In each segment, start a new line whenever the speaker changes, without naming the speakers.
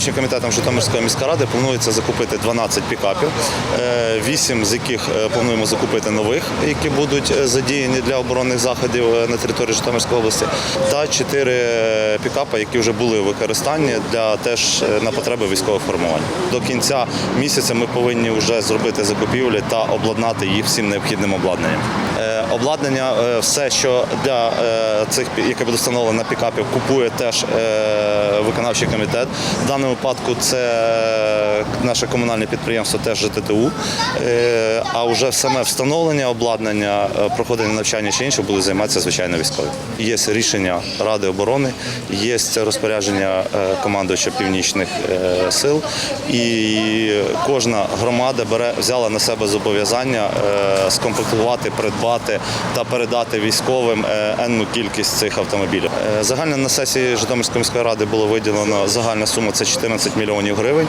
виконавчим комітетом Житомирської міськради планується закупити 12 пікапів, 8 з яких е, плануємо закупити нових, які будуть е, задіяні для оборонних заходів е, на території Житомирської області, та 4 пікапи, які вже були в використанні для теж е, на потреби військового формування. До кінця місяця ми повинні вже зробити закупівлі та обладнати їх всім необхідним обладнанням. Е, Обладнання, е, все, що для е, цих яке буде встановлено на пікапів, купує теж е, виконавчий комітет. В даному випадку це наше комунальне підприємство, теж ЖТТУ. Е, А вже саме встановлення обладнання, е, проходення навчання чи інше будуть займатися звичайно військові. Є рішення Ради оборони, є розпорядження е, командувача північних сил, і кожна громада бере взяла на себе зобов'язання скомплектувати, придбати та передати військовим енну кількість цих автомобілів. Загально на сесії Житомирської міської ради було виділено загальна сума це 14 мільйонів гривень.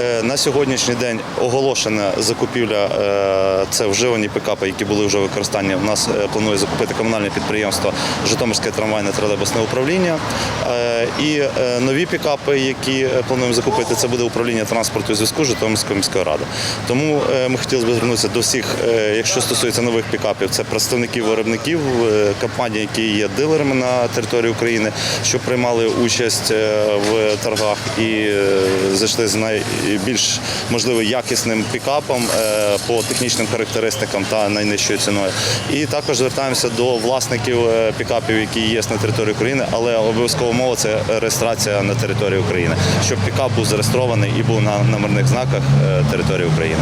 Е, На сьогоднішній день оголошена закупівля е, це вживані пікапи, які були вже в використанні. У нас е, планує закупити комунальне підприємство Житомирське трамвайне тролейбусне управління. І нові пікапи, які плануємо закупити, це буде управління транспорту і зв'язку Житомирської міської ради. Тому ми хотіли б звернутися до всіх, якщо стосується нових пікапів, це представників виробників компаній, які є дилерами на території України, що приймали участь в торгах і е, зайшли з найбільш можливо якісним пікапом е, по технічним характеристикам та найнижчою ціною. І також звертаємося до власників е, пікапів, які є на території України, але обов'язково мова це реєстрація на території України, щоб пікап був зареєстрований і був на номерних знаках території України.